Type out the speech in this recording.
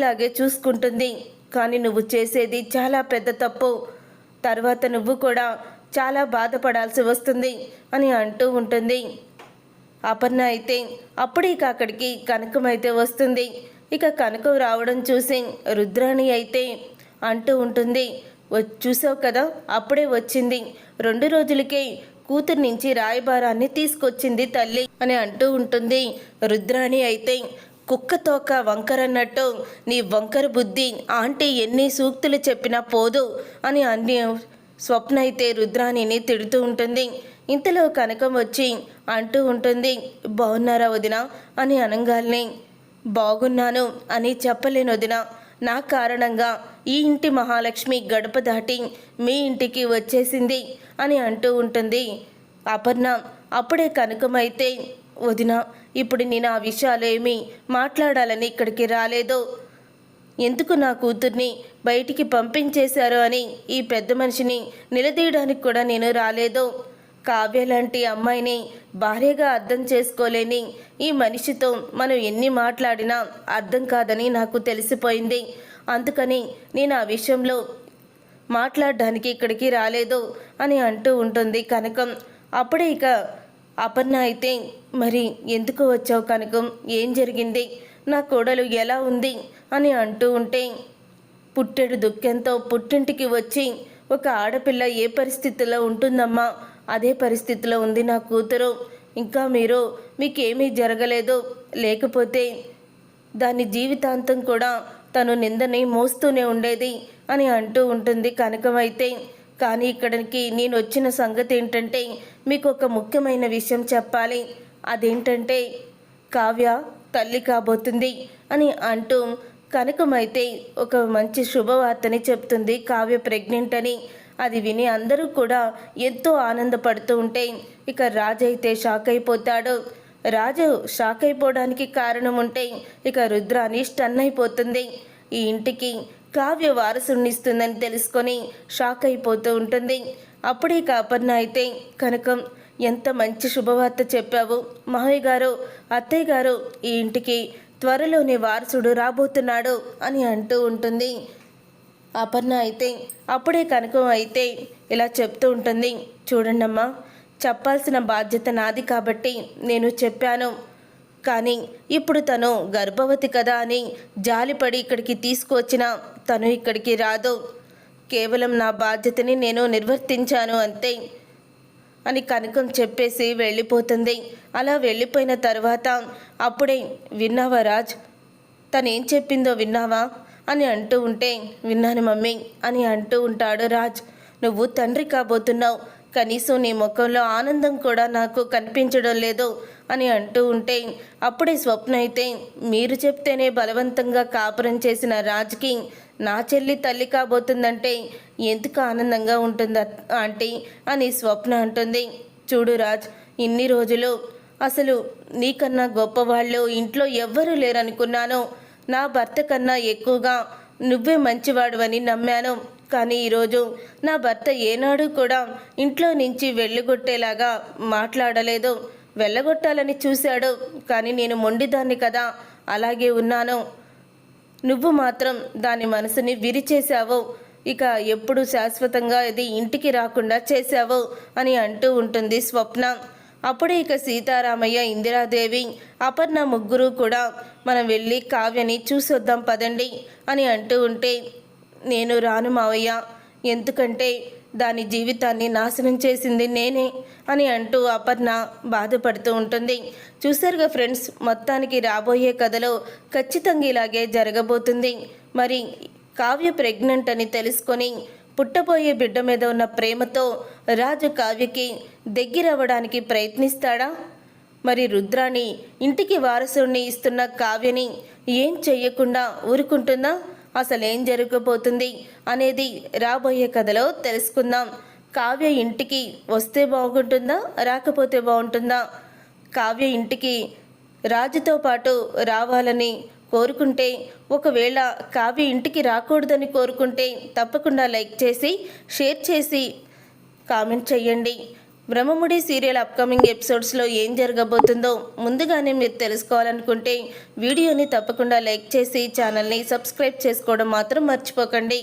ఇలాగే చూసుకుంటుంది. కానీ నువ్వు చేసేది చాలా పెద్ద తప్పు. తర్వాత నువ్వు కూడా చాలా బాధపడాల్సి వస్తుంది అని అంటూ ఉంటుంది. అపర్ణ అయితే అప్పుడే ఇక అక్కడికి కనకం అయితే వస్తుంది. ఇక కనకం రావడం చూసి రుద్రాణి అయితే అంటూ ఉంటుంది. చూసావు కదా అప్పుడే వచ్చింది. రెండు రోజులకే కూతురు నుంచి రాయబారాన్ని తీసుకొచ్చింది తల్లి అని అంటూ ఉంటుంది రుద్రాణి అయితే. కుక్క తోక వంకరన్నట్టు నీ వంకర బుద్ధి ఆంటీ ఎన్ని సూక్తులు చెప్పినా పోదు అని అన్ని స్వప్న అయితే రుద్రాణిని తిడుతూ ఉంటుంది. ఇంతలో కనకం వచ్చి అంటూ ఉంటుంది బాగున్నారా వదిన? అని అనగానే బాగున్నాను అని చెప్పలేను వదిన. నా కారణంగా ఈ ఇంటి మహాలక్ష్మి గడప దాటి మీ ఇంటికి వచ్చేసింది అని అంటూ ఉంటుంది అపర్ణ. అప్పుడే కనకమైతే వదిన ఇప్పుడు నేను ఆ విషయాలేమీ మాట్లాడాలని ఇక్కడికి రాలేదు. ఎందుకు నా కూతుర్ని బయటికి పంపించేశారు అని ఈ పెద్ద మనిషిని నిలదీయడానికి కూడా నేను రాలేదు. కావ్య లాంటి అమ్మాయిని భార్యగా అర్థం చేసుకోలేని ఈ మనిషితో మనం ఎన్ని మాట్లాడినా అర్థం కాదని నాకు తెలిసిపోయింది. అందుకని నేను ఆ విషయంలో మాట్లాడడానికి ఇక్కడికి రాలేదు అని అంటూ ఉంటుంది కనకం. అప్పుడే ఇక అపర్ణ అయితే మరి ఎందుకు వచ్చావు కనకం? ఏం జరిగింది? నా కోడలు ఎలా ఉంది? అని అంటూ ఉంటే పుట్టెడు దుఃఖంతో పుట్టింటికి వచ్చి ఒక ఆడపిల్ల ఏ పరిస్థితిలో ఉంటుందమ్మా? అదే పరిస్థితిలో ఉంది నా కూతురు. ఇంకా మీరు మీకేమీ జరగలేదు. లేకపోతే దాని జీవితాంతం కూడా తను నిందని మోస్తూనే ఉండేది అని అంటూ ఉంటుంది కనకమైతే కానీ ఇక్కడికి నేను వచ్చిన సంగతి ఏంటంటే మీకు ఒక ముఖ్యమైన విషయం చెప్పాలి. అదేంటంటే కావ్య తల్లి కాబోతుంది అని అంటూ కనకమైతే ఒక మంచి శుభవార్తని చెప్తుంది కావ్య ప్రెగ్నెంట్ అని. అది విని అందరూ కూడా ఎంతో ఆనందపడుతూ ఉంటే ఇక రాజు అయితే షాక్ అయిపోతాడు. రాజు షాక్ అయిపోవడానికి కారణం ఉంటే ఇక రుద్రాని స్టన్ అయిపోతుంది. ఈ ఇంటికి కావ్య వారసునిస్తుందని తెలుసుకొని షాక్ అయిపోతూ ఉంటుంది. అప్పుడే కాపర్ణ అయితే కనకం ఎంత మంచి శుభవార్త చెప్పావు. మావయ్య గారు అత్తయ్య గారు ఈ ఇంటికి త్వరలోనే వారసుడు రాబోతున్నాడు అని అంటూ ఉంటుంది. అపర్ణ అయితే అప్పుడే కనకం అయితే ఇలా చెప్తూ ఉంటుంది. చూడండమ్మా చెప్పాల్సిన బాధ్యత నాది కాబట్టి నేను చెప్పాను. కానీ ఇప్పుడు తను గర్భవతి కదా అని జాలిపడి ఇక్కడికి తీసుకువచ్చిన తను ఇక్కడికి రాదు. కేవలం నా బాధ్యతని నేను నిర్వర్తించాను అంతే. అని కనకం చెప్పేసి వెళ్ళిపోతుంది. అలా వెళ్ళిపోయిన తర్వాత అప్పుడే విన్నావా రాజ్? తనేం చెప్పిందో విన్నావా? అని అంటూ ఉంటే విన్నాను మమ్మీ అని అంటూ ఉంటాడు రాజ్. నువ్వు తండ్రి కాబోతున్నావు. కనీసం నీ ముఖంలో ఆనందం కూడా నాకు కనిపించడం లేదు అని అంటూ ఉంటే అప్పుడే స్వప్న అయితే మీరు చెప్తేనే బలవంతంగా కాపురం చేసిన రాజ్కి నా చెల్లి తల్లి కాబోతుందంటే ఎందుకు ఆనందంగా ఉంటుంది ఆంటీ అని స్వప్న అంటుంది. చూడు రాజ్ ఇన్ని రోజులు అసలు నీకన్నా గొప్పవాళ్ళు ఇంట్లో ఎవ్వరూ లేరనుకున్నాను. నా భర్త కన్నా ఎక్కువగా నువ్వే మంచివాడు అని నమ్మాను. కానీ ఈరోజు నా భర్త ఏనాడు కూడా ఇంట్లో నుంచి వెళ్ళగొట్టేలాగా మాట్లాడలేదు. వెళ్ళగొట్టాలని చూశాడు. కానీ నేను మొండిదాన్ని కదా అలాగే ఉన్నాను. నువ్వు మాత్రం దాని మనసుని విరిచేశావు. ఇక ఎప్పుడు శాశ్వతంగా ఇది ఇంటికి రాకుండా చేశావు అని అంటూ ఉంటుంది స్వప్న. అప్పుడే ఇక సీతారామయ్య ఇందిరాదేవి అపర్ణ ముగ్గురు కూడా మనం వెళ్ళి కావ్యని చూసొద్దాం పదండి అని అంటూ ఉంటే నేను రాను మావయ్య. ఎందుకంటే దాని జీవితాన్ని నాశనం చేసింది నేనే అని అంటూ అపర్ణ బాధపడుతూ ఉంటుంది. చూసారుగా ఫ్రెండ్స్ మొత్తానికి రాబోయే కథలో ఖచ్చితంగా ఇలాగే జరగబోతుంది. మరి కావ్య ప్రెగ్నెంట్ అని తెలుసుకొని పుట్టబోయే బిడ్డ మీద ఉన్న ప్రేమతో రాజు కావ్యకి దగ్గరవ్వడానికి ప్రయత్నిస్తాడా? మరి రుద్రాని ఇంటికి వారసుణ్ణి ఇస్తున్న కావ్యని ఏం చెయ్యకుండా ఊరుకుంటుందా? అసలేం జరగబోతుంది అనేది రాబోయే కథలో తెలుసుకుందాం. కావ్య ఇంటికి వస్తే బాగుంటుందా? రాకపోతే బాగుంటుందా? కావ్య ఇంటికి రాజుతో పాటు రావాలని కోరుకుంటే ఒకవేళ కావ్య ఇంటికి రాకూడదని కోరుకుంటే తప్పకుండా లైక్ చేసి షేర్ చేసి కామెంట్ చేయండి. బ్రహ్మముడి సీరియల్ అప్కమింగ్ ఎపిసోడ్స్లో ఏం జరగబోతుందో ముందుగానే మీరు తెలుసుకోవాలనుకుంటే వీడియోని తప్పకుండా లైక్ చేసి ఛానల్ని సబ్స్క్రైబ్ చేసుకోవడం మాత్రం మర్చిపోకండి.